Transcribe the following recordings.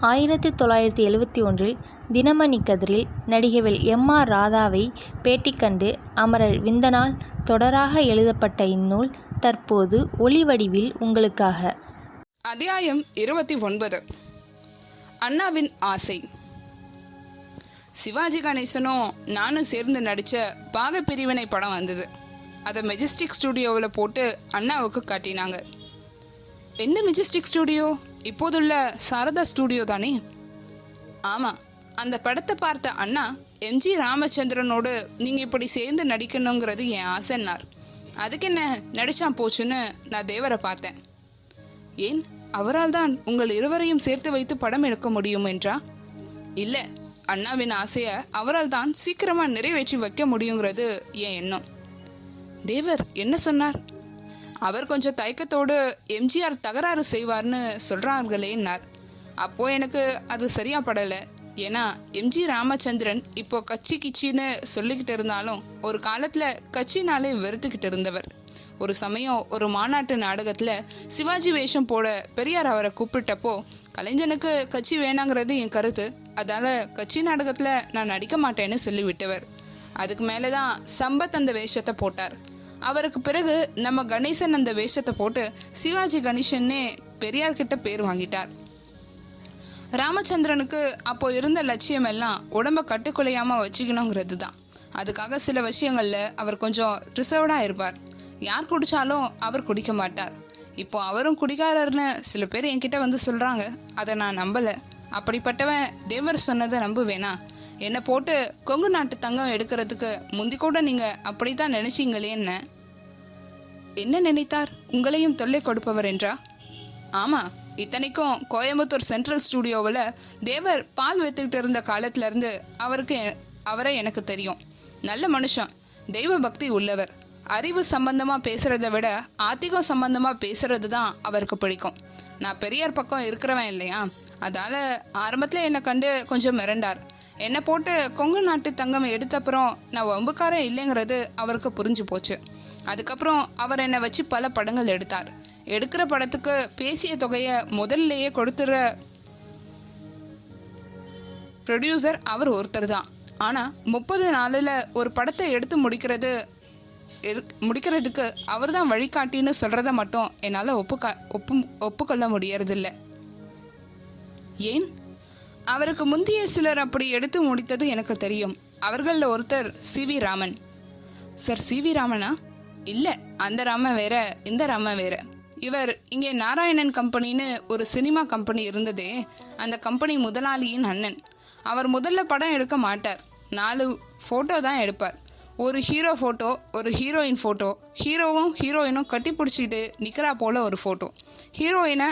ஆயிரத்தி தொள்ளாயிரத்தி எழுவத்தி ஒன்றில் தினமணி கதிரில் நடிகவில் எம். ஆர். ராதாவை பேட்டி கண்டு அமரர் விந்தனால் தொடராக எழுதப்பட்ட இந்நூல் தற்போது ஒளி வடிவில் உங்களுக்காக. அத்தியாயம் இருபத்தி ஒன்பது அண்ணாவின் ஆசை சிவாஜி கணேசனும் நானும் சேர்ந்து நடித்த பாகப்பிரிவினை படம் வந்தது அதை மெஜஸ்டிக் ஸ்டுடியோவில் போட்டு அண்ணாவுக்கு காட்டினாங்க எந்த மெஜஸ்டிக் ஸ்டுடியோ இப்போதுள்ள சாரதா ஸ்டுடியோ தானே? ஆமாம் அந்த படத்தை பார்த்த அண்ணா எம்ஜி ராமச்சந்திரனோடு நீங்கள் இப்படி சேர்ந்து நடிக்கணுங்கிறது என் ஆசைன்னார். அதுக்கு என்ன நடிச்சா போச்சுன்னு நான் தேவரை பார்த்தேன். ஏன் அவரால் தான் உங்கள் இருவரையும் சேர்த்து வைத்து படம் எடுக்க முடியும் என்றா? இல்லை அண்ணாவின் ஆசையை அவரால் தான் சீக்கிரமாக நிறைவேற்றி வைக்க முடியுங்கிறது என் எண்ணம். தேவர் என்ன சொன்னார்? அவர் கொஞ்சம் தயக்கத்தோடு எம்ஜிஆர் தகராறு செய்வார்னு சொல்கிறார்களேன்னார் அப்போ எனக்கு அது சரியா படலை. ஏன்னா எம்ஜி ராமச்சந்திரன் இப்போ கட்சி கிச்சின்னு சொல்லிக்கிட்டு இருந்தாலும் ஒரு காலத்தில் கட்சினாலே வெறுத்துக்கிட்டு இருந்தவர். ஒரு சமயம் ஒரு மாநாட்டு நாடகத்தில் சிவாஜி வேஷம் போட பெரியார் அவரை கூப்பிட்டப்போ கலைஞனுக்கு கட்சி வேணாங்கிறது என் கருத்து. அதால கட்சி நாடகத்தில் நான் நடிக்க மாட்டேன்னு சொல்லிவிட்டவர். அதுக்கு மேலே தான் சம்பத் அந்த வேஷத்தை போட்டார். அவருக்கு பிறகு நம்ம கணேசன் அந்த வேஷத்தை போட்டு சிவாஜி கணேசன்னே பெரியார் கிட்ட பேர் வாங்கிட்டார். ராமச்சந்திரனுக்கு அப்போ இருந்த லட்சியம் எல்லாம் உடம்ப கட்டுக்குலையாம வச்சுக்கணுங்கிறது தான். அதுக்காக சில விஷயங்கள்ல அவர் கொஞ்சம் ரிசர்வ்டா இருப்பார். யார் குடிச்சாலும் அவர் குடிக்க மாட்டார். இப்போ அவரும் குடிக்காரர்னு சில பேர் என்கிட்ட வந்து சொல்றாங்க. அதை நான் நம்பல. அப்படிப்பட்டவன் தேவர் சொன்னதை நம்புவேனா? என்னை போட்டு கொங்கு நாட்டு தங்கம் எடுக்கிறதுக்கு முந்தி கூட நீங்க அப்படித்தான் நினைச்சீங்களே என்ன நினைத்தார்? உங்களையும் தொல்லை கொடுப்பவர் என்றா? ஆமா இத்தனைக்கும் கோயம்புத்தூர் சென்ட்ரல் ஸ்டுடியோவில் தேவர் பால் வைத்துக்கிட்டு இருந்த காலத்திலேருந்து அவருக்கு எ- அவரை எனக்கு தெரியும். நல்ல மனுஷன் தெய்வ பக்தி உள்ளவர். அறிவு சம்பந்தமாக பேசுறதை விட ஆத்திகம் சம்பந்தமாக பேசுறது தான் அவருக்கு பிடிக்கும். நான் பெரியார் பக்கம் இருக்கிறவன் இல்லையா? அதால் ஆரம்பத்தில் என்னை கண்டு கொஞ்சம் மிரண்டார். என்னை போட்டு கொங்கு நாட்டு தங்கம் எடுத்தப்புறம் நான் வம்புக்காரன் இல்லைங்கிறது அவருக்கு புரிஞ்சு போச்சு. அதுக்கப்புறம் அவர் என்னை வச்சு பல படங்கள் எடுத்தார். எடுக்கிற படத்துக்கு பேசிய தொகையை முதல்லையே கொடுத்துற ப்ரொடியூசர் அவர் ஒருத்தர் தான். ஆனால் முப்பது நாளில் ஒரு படத்தை எடுத்து முடிக்கிறது முடிக்கிறதுக்கு அவர் தான் வழிகாட்டின்னு சொல்கிறத மட்டும் என்னால் ஒப்புக்க ஒப்பு ஒப்புக்கொள்ள முடியறதில்ல. ஏன்? அவருக்கு முந்தைய சிலர் அப்படி எடுத்து முடித்தது எனக்கு தெரியும். அவர்களில் ஒருத்தர் C V Raman. Sir C V ராமனா? இல்லை அந்த ராம வேற இந்த ராம வேற. இவர் இங்கே நாராயணன் கம்பெனின்னு ஒரு சினிமா கம்பெனி இருந்ததே அந்த கம்பெனி முதலாளியின் அண்ணன். அவர் முதல்ல படம் எடுக்க மாட்டார். நாலு ஃபோட்டோ தான் எடுப்பார். ஒரு ஹீரோ ஃபோட்டோ ஒரு ஹீரோயின் ஃபோட்டோ ஹீரோவும் ஹீரோயினும் கட்டி பிடிச்சிட்டு நிற்கிறா போல் ஒரு ஃபோட்டோ ஹீரோயினை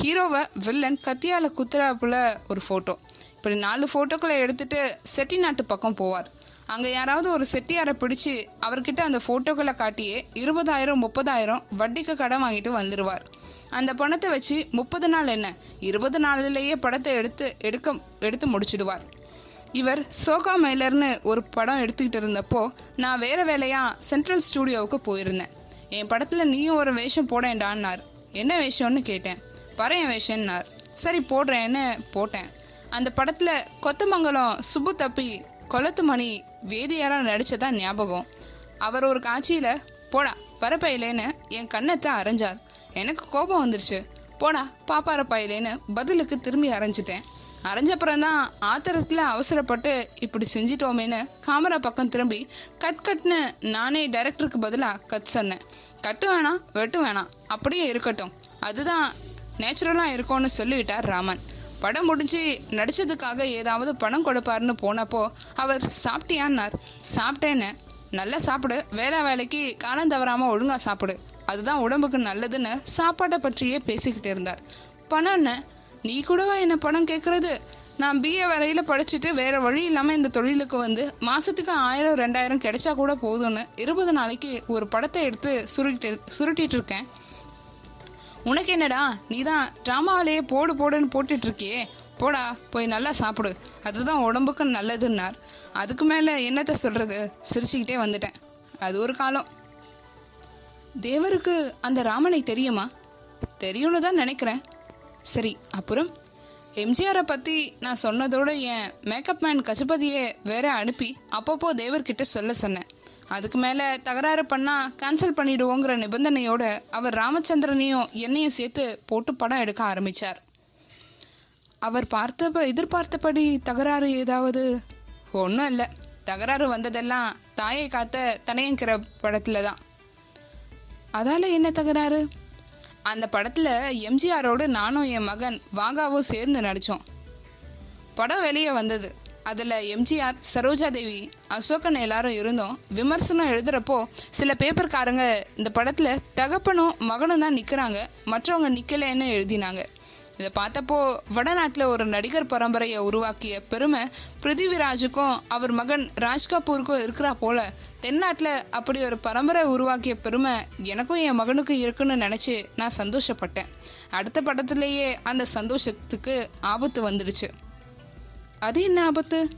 ஹீரோவை வில்லன் கத்தியால் குத்துறா போல் ஒரு ஃபோட்டோ இப்படி நாலு ஃபோட்டோக்களை எடுத்துட்டு செட்டிநாட்டு பக்கம் போவார். அங்கே யாராவது ஒரு செட்டியாரை பிடிச்சு அவர்கிட்ட அந்த ஃபோட்டோக்களை காட்டியே இருபதாயிரம் முப்பதாயிரம் வட்டிக்கு கடன் வாங்கிட்டு வந்துடுவார் அந்த பணத்தை வச்சு முப்பது நாள் என்ன? இருபது நாளிலேயே படத்தை எடுத்து எடுக்க எடுத்து முடிச்சிடுவார். இவர் சோகா மெய்லர்னு ஒரு படம் எடுத்துக்கிட்டு இருந்தப்போ நான் வேற வேலையா சென்ட்ரல் ஸ்டூடியோவுக்கு போயிருந்தேன். என் படத்தில் நீயும் ஒரு வேஷம் போடேன்டான்னார் என்ன வேஷம்னு கேட்டேன். பறையன் வேஷம்னார் சரி போடுறேன்னு போட்டேன். அந்த படத்தில் கொத்தமங்கலம் சுப்பு தப்பி கொளத்து மணி வேதியாரா நடிச்சதா ஞாபகம். அவர் ஒரு காட்சியில போடா பரப்பையிலேன்னு என் கண்ணத்தை அரைஞ்சார். எனக்கு கோபம் வந்துருச்சு. போடா பாப்பார பையலேன்னு பதிலுக்கு திரும்பி அரைஞ்சிட்டேன். அரைஞ்சப்புறந்தான் ஆத்திரத்தில் அவசரப்பட்டு இப்படி செஞ்சிட்டோமேன்னு காமரா பக்கம் திரும்பி கட் கட்னு நானே டைரக்டருக்கு பதிலாக கட் சொன்னேன். கட்டு வேணாம் வெட்டு வேணாம். அப்படியே இருக்கட்டும். அதுதான் நேச்சுரலாக இருக்கும்னு சொல்லிவிட்டார் ராமன். படம் முடிஞ்சு நடிச்சதுக்காக ஏதாவது பணம் கொடுப்பாருன்னு போனப்போ அவர் சாப்பிட்டியான்னார். சாப்பிட்டேன்னு. நல்லா சாப்பிடு. வேலை வேலைக்கு காலம் தவறாமல் ஒழுங்கா சாப்பிடு. அதுதான் உடம்புக்கு நல்லதுன்னு சாப்பாட்டை பற்றியே பேசிக்கிட்டு இருந்தார். பணம் நீ கூடவா என்ன பணம் கேட்கறது நான் பிஏ வரையில் படிச்சுட்டு வேற வழி இல்லாமல் இந்த தொழிலுக்கு வந்து மாசத்துக்கு ஆயிரம் ரெண்டாயிரம் கிடைச்சா கூட போதும்னு இருபது நாளைக்கு ஒரு படத்தை எடுத்து சுருட்டிட்டு சுருட்டிட்டு இருக்கேன். உனக்கு என்னடா? நீ தான் ட்ராமாவிலேயே போடு போடுன்னு போட்டுட்டு இருக்கியே போடா போய் நல்லா சாப்பிடு. அதுதான் உடம்புக்கு நல்லதுன்னார். அதுக்கு மேலே என்னத்த சொல்கிறது சிரிச்சுக்கிட்டே வந்துட்டேன். அது ஒரு காலம். தேவருக்கு அந்த ராமனை தெரியுமா? தெரியும்னு தான் நினைக்கிறேன். சரி அப்புறம்? எம்ஜிஆரை பற்றி நான் சொன்னதோடு என் மேக்கப் மேன் கஜபதியை வேற அனுப்பி அப்பப்போ தேவர்கிட்ட சொல்ல சொன்னேன். அதுக்கு மேலே தகராறு பண்ணால் கேன்சல் பண்ணிடுவோங்கிற நிபந்தனையோடு அவர் ராமச்சந்திரனையும் என்னையும் சேர்த்து போட்டு படம் எடுக்க ஆரம்பித்தார் அவர் பார்த்த எதிர்பார்த்தபடி தகராறு ஏதாவது ஒன்றும் இல்லை. தகராறு வந்ததெல்லாம் தாயை காத்த தனையங்கிற படத்தில் தான். அதால என்ன தகராறு? அந்த படத்தில் எம்ஜிஆரோடு நானும் என் மகன் வாங்காவும் சேர்ந்து நடித்தோம் படம் வெளியே வந்தது. அதில் எம்ஜிஆர் சரோஜா தேவி அசோகன் எல்லாரும் இருந்தோம். விமர்சனம் எழுதுகிறப்போ சில பேப்பர்காரங்க இந்த படத்தில் தகப்பனும் மகனும் தான் நிற்கிறாங்க மற்றவங்க நிற்கலைன்னு எழுதினாங்க. இதை பார்த்தப்போ வடநாட்டில் ஒரு நடிகர் பரம்பரையை உருவாக்கிய பெருமை பிருத்திவிராஜுக்கும் அவர் மகன் ராஜ் கபூருக்கும் இருக்கிறா போல. தென்னாட்டில் அப்படி ஒரு பரம்பரை உருவாக்கிய பெருமை எனக்கும் என் மகனுக்கும் இருக்குன்னு நினச்சி நான் சந்தோஷப்பட்டேன். அடுத்த படத்துலேயே அந்த சந்தோஷத்துக்கு ஆபத்து வந்துடுச்சு. அது என்ன ஆபத்து?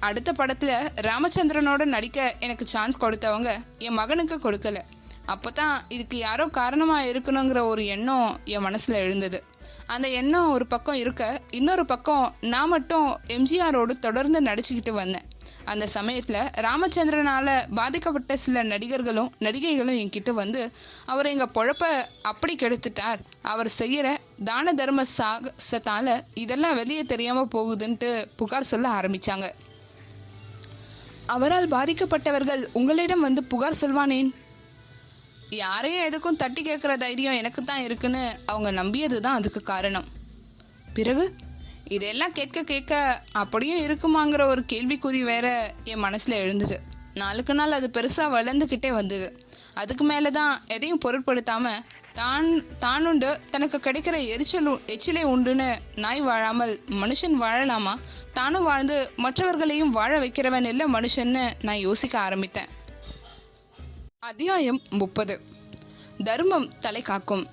அடுத்த படத்துல ராமச்சந்திரனோட நடிக்க எனக்கு சான்ஸ் கொடுத்தவங்க என் மகனுக்கு கொடுக்கல. அப்போதான் இதுக்கு யாரோ காரணமா இருக்கணுங்கிற ஒரு எண்ணம் என் மனசுல எழுந்தது. அந்த எண்ணம் ஒரு பக்கம் இருக்க இன்னொரு பக்கம் நான் மட்டும் எம்ஜிஆரோடு தொடர்ந்து நடிச்சுக்கிட்டு வந்தேன். அந்த சமயத்தில் ராமச்சந்திரனால் பாதிக்கப்பட்ட சில நடிகர்களும் நடிகைகளும் என்கிட்ட வந்து அவர் எங்கள் பொழப்ப அப்படி கெடுத்துட்டார். அவர் செய்கிற தான தர்ம சாகசத்தால் இதெல்லாம் வெளியே தெரியாமல் போகுதுன்ட்டு புகார் சொல்ல ஆரம்பிச்சாங்க. அவரால் பாதிக்கப்பட்டவர்கள் உங்களிடம் வந்து புகார் சொல்வானேன்? யாரையும் எதுக்கும் தட்டி கேட்குற தைரியம் எனக்கு தான் இருக்குன்னு அவங்க நம்பியது தான் அதுக்கு காரணம். பிறகு இதெல்லாம் கேட்க கேட்க அப்படியும் இருக்குமாங்கிற ஒரு கேள்விக்குறி வேற என் மனசுல எழுந்தது. நாளுக்கு நாள் அது பெருசா வளர்ந்துக்கிட்டே வந்தது. அதுக்கு மேலே தான் எதையும் பொருட்படுத்தாம தான் தானுண்டு தனக்கு கிடைக்கிற எரிச்சல் எச்சிலை உண்டுன்னு நாய் வாழாமல் மனுஷன் வாழலாமா? தானும் வாழ்ந்து மற்றவர்களையும் வாழ வைக்கிறவன் இல்லை மனுஷன்னு நான் யோசிக்க ஆரம்பித்தேன். அத்தியாயம் முப்பது. தர்மம் தலை காக்கும்.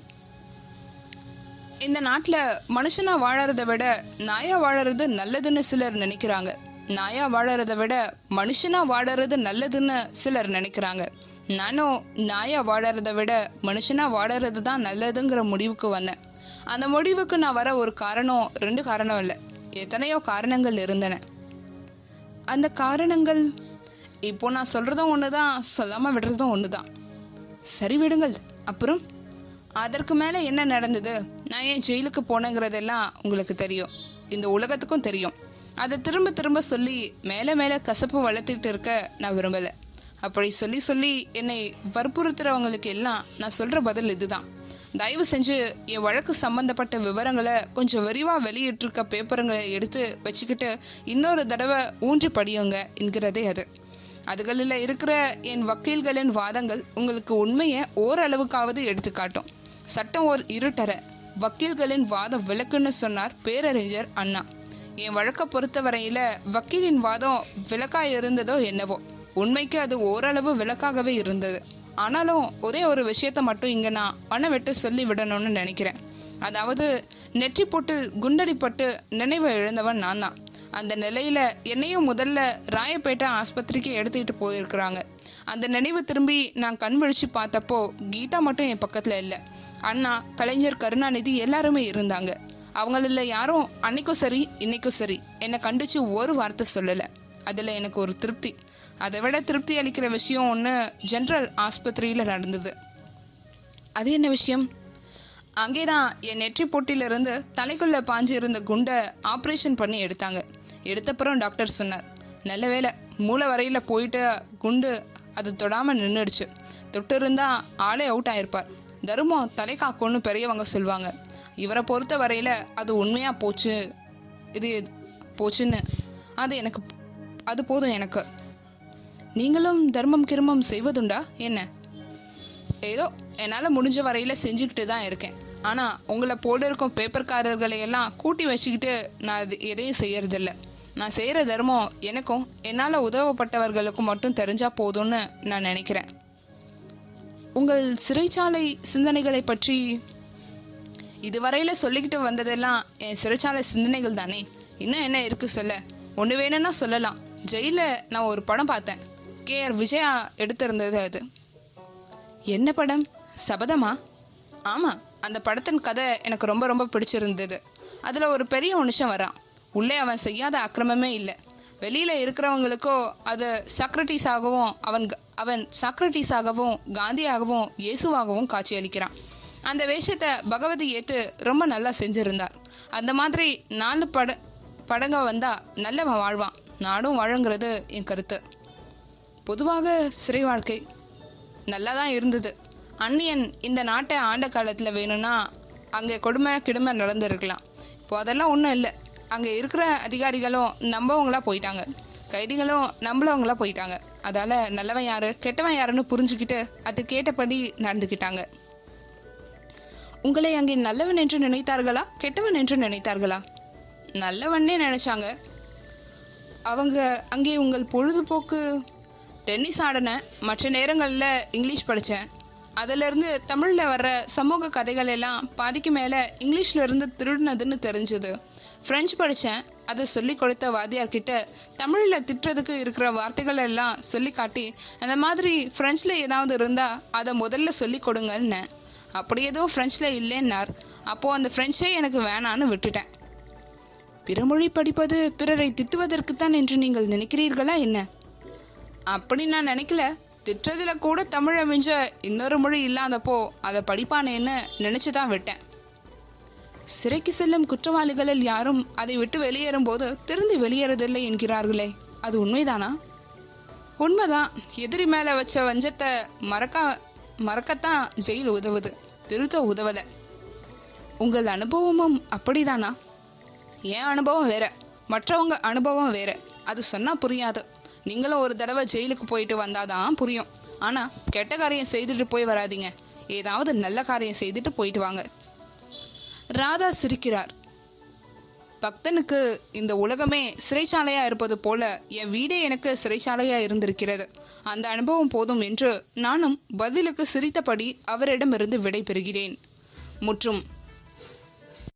இந்த நாட்டில் மனுஷனா வாழறத விட நாயா வாழறது நல்லதுன்னு சிலர் நினைக்கிறாங்க. நாயா வாழறத விட மனுஷனா வாழறது நல்லதுன்னு சிலர் நினைக்கிறாங்க. நானும் நாயா வாழறத விட மனுஷனா வாழறது தான் நல்லதுங்கிற முடிவுக்கு வந்தேன். அந்த முடிவுக்கு நான் வர ஒரு காரணம் ரெண்டு காரணம் இல்லை. எத்தனையோ காரணங்கள் இருந்தன. அந்த காரணங்கள் இப்போ நான் சொல்றதும் தான் சொல்லாமல் விடுறதும் ஒன்று தான் சரி விடுங்கள். அப்புறம்? அதற்கு மேலே என்ன நடந்தது? நான் ஏன் ஜெயிலுக்கு போனேங்கிறதெல்லாம் உங்களுக்கு தெரியும். இந்த உலகத்துக்கும் தெரியும். அதை திரும்ப திரும்ப சொல்லி மேலே மேலே கசப்பு வளர்த்துக்கிட்டு இருக்க நான் விரும்பலை. அப்படி சொல்லி சொல்லி என்னை வற்புறுத்துறவங்களுக்கு எல்லாம் நான் சொல்கிற பதில் இதுதான். தயவு செஞ்சு என் வழக்கு சம்பந்தப்பட்ட விவரங்களை கொஞ்சம் விரிவாக வெளியிட்டிருக்க பேப்பருங்களை எடுத்து வச்சுக்கிட்டு இன்னொரு தடவை ஊன்றி படியுங்க என்கிறதே அது. அதுகளில் இருக்கிற என் வக்கீல்களின் வாதங்கள் உங்களுக்கு உண்மையை ஓரளவுக்காவது எடுத்துக்காட்டும். சட்டம் ஓர் இருட்டர வக்கீல்களின் வாதம் விளக்குன்னு சொன்னார் பேரறிஞர் அண்ணா. என் வழக்கை பொறுத்தவரையில் வக்கீலின் வாதம் விளக்கா இருந்ததோ என்னவோ. உண்மைக்கு அது ஓரளவு விளக்காகவே இருந்தது. ஆனாலும் ஒரே ஒரு விஷயத்த மட்டும் இங்க நான் மன விட்டு சொல்லி விடணும்னு நினைக்கிறேன். அதாவது நெற்றி போட்டு குண்டடிப்பட்டு நினைவை இழந்தவன் நான் தான். அந்த நிலையில என்னையும் முதல்ல ராயப்பேட்டை ஆஸ்பத்திரிக்கு எடுத்துக்கிட்டு போயிருக்கிறாங்க. அந்த நினைவு திரும்பி நான் கண் விழிச்சு பார்த்தப்போ கீதா மட்டும் என் பக்கத்துல இல்லை. அண்ணா கலைஞர் கருணாநிதி எல்லாருமே இருந்தாங்க. அவங்களில் யாரும் அன்னைக்கும் சரி இன்னைக்கும் சரி என்னை கண்டிச்சு ஒரு வார்த்தை சொல்லலை. அதில் எனக்கு ஒரு திருப்தி. அதை விட திருப்தி அளிக்கிற விஷயம் ஒன்று ஜென்ரல் ஆஸ்பத்திரியில் நடந்தது. அது என்ன விஷயம்? அங்கேதான் என் நெற்றி போட்டியிலிருந்து தலைக்குள்ள பாஞ்சு இருந்த குண்டை ஆப்ரேஷன் பண்ணி எடுத்தாங்க. எடுத்தப்புறம் டாக்டர் சொன்னார் நல்ல வேளை மூளை வரையில் போயிட்டு குண்டு அது தொடாமல் நின்றுடுச்சு தொட்டிருந்தா ஆளே அவுட் ஆயிருப்பார். தருமம் தலை காக்கும்னு பெரியவங்க சொல்லுவாங்க இவரை பொறுத்த வரையில் அது உண்மையாக போச்சு? இது போச்சுன்னு. அது எனக்கு அது போதும் எனக்கு. நீங்களும் தர்மம் கிருமம் செய்வதுண்டா? என்ன? ஏதோ என்னால் முடிஞ்ச வரையில் செஞ்சுக்கிட்டு தான் இருக்கேன். ஆனால் உங்களை போல இருக்கும் பேப்பர்காரர்களை எல்லாம் கூட்டி வச்சுக்கிட்டு நான் அது எதையும் செய்யறதில்லை. நான் செய்கிற தர்மம் எனக்கும் என்னால் உதவப்பட்டவர்களுக்கும் மட்டும் தெரிஞ்சா போதும்னு நான் நினைக்கிறேன். உங்கள் சிறைச்சாலை சிந்தனைகளை பற்றி இதுவரையில் சொல்லிக்கிட்டு வந்ததெல்லாம் என் சிறைச்சாலை சிந்தனைகள் தானே? இன்னும் என்ன இருக்கு சொல்ல? ஒன்று வேணும்னா சொல்லலாம். ஜெயிலில் நான் ஒரு படம் பார்த்தேன். கே. ஆர். விஜயா எடுத்திருந்தது அது. என்ன படம்? சபதமா? ஆமாம் அந்த படத்தின் கதை எனக்கு ரொம்ப ரொம்ப பிடிச்சிருந்தது. அதில் ஒரு பெரிய மனுஷன் வரான். உள்ளே அவன் செய்யாத அக்கிரமமே இல்லை. வெளியில இருக்கிறவங்களுக்கோ அது சக்ரட்டிஸாகவும் அவன் க- அவன் சக்ரட்டிஸாகவும் காந்தியாகவும் இயேசுவாகவும் காட்சியளிக்கிறான். அந்த வேஷத்தை பகவதி ஏத்து ரொம்ப நல்லா செஞ்சிருந்தார். அந்த மாதிரி நாலு பட படங்க வந்தா நல்லவன் வாழ்வான். நாடும் வாழுங்கிறது என் கருத்து. பொதுவாக சிறை வாழ்க்கை நல்லா தான் இருந்தது. அன்னியன் இந்த நாட்டை ஆண்ட காலத்தில் வேணும்னா அங்கே கொடுமை கிடுமை நடந்திருக்கலாம். இப்போ அதெல்லாம் ஒன்றும் இல்லை. அங்கே இருக்கிற அதிகாரிகளும் நம்பவங்களா போயிட்டாங்க. கைதிகளும் நம்பளவங்களா போயிட்டாங்க. அதால நல்லவன் யாரு கெட்டவன் யாருன்னு புரிஞ்சுக்கிட்டு அது கேட்டபடி நடந்துக்கிட்டாங்க. உங்களை அங்கே நல்லவன் என்று நினைத்தார்களா கெட்டவன் என்று நினைத்தார்களா? நல்லவன்னே நினைச்சாங்க. அவங்க அங்கே உங்கள் பொழுதுபோக்கு டென்னிஸ் ஆடினேன் மற்ற நேரங்களில் இங்கிலீஷ் படித்தேன் அதிலிருந்து தமிழில் வர்ற சமூக கதைகள் எல்லாம் பாதிக்கு மேலே இங்கிலீஷில் இருந்து திருடினதுன்னு தெரிஞ்சுது. ஃப்ரெஞ்சு படித்தேன் அதை சொல்லி கொடுத்த வாத்தியார்கிட்ட தமிழில் திட்டுறதுக்கு இருக்கிற வார்த்தைகள் எல்லாம் சொல்லி காட்டி அந்த மாதிரி ஃப்ரெஞ்சில் ஏதாவது இருந்தால் அதை முதல்ல சொல்லி கொடுங்கன்னு அப்படி ஏதோ ஃப்ரெஞ்சில் இல்லைன்னார். அப்போது அந்த ஃப்ரெஞ்சே எனக்கு வேணான்னு விட்டுட்டேன். பிறமொழி படிப்பது பிறரை திட்டுவதற்குத்தான் என்று நீங்கள் நினைக்கிறீர்களா என்ன? அப்படி நான் நினைக்கல. திட்டுறதுல கூட தமிழை மிஞ்ச இன்னொரு மொழி இல்லாதப்போ அதை படிப்பானேன்னு நினச்சி தான் விட்டேன். சிறைக்கு செல்லும் குற்றவாளிகளில் யாரும் அதை விட்டு வெளியேறும் போது திருந்தி வெளியேறதில்லை என்கிறார்களே. அது உண்மைதானா? உண்மைதான். எதிரி மேல வச்ச வஞ்சத்தை மறக்க மறக்கத்தான் ஜெயில் உதவுது. திருத்த உதவல. உங்கள் அனுபவமும் அப்படிதானா? என் அனுபவம் வேற. மற்றவங்க அனுபவம் வேற. அது சொன்னா புரியாது. நீங்களும் ஒரு தடவை ஜெயிலுக்கு போயிட்டு வந்தாதான் புரியும். ஆனா கெட்ட காரியம் செய்துட்டு போய் வராதீங்க. ஏதாவது நல்ல காரியம் செய்துட்டு போயிட்டு வாங்க. ராதா சிரிக்கிறார். பக்தனுக்கு இந்த உலகமே சிறைச்சாலையா இருப்பது போல என் வீடே எனக்கு சிறைச்சாலையா இருந்திருக்கிறது. அந்த அனுபவம் போதும் என்று நானும் பதிலுக்கு சிரித்தபடி அவரிடமிருந்து விடை பெறுகிறேன். முற்றும்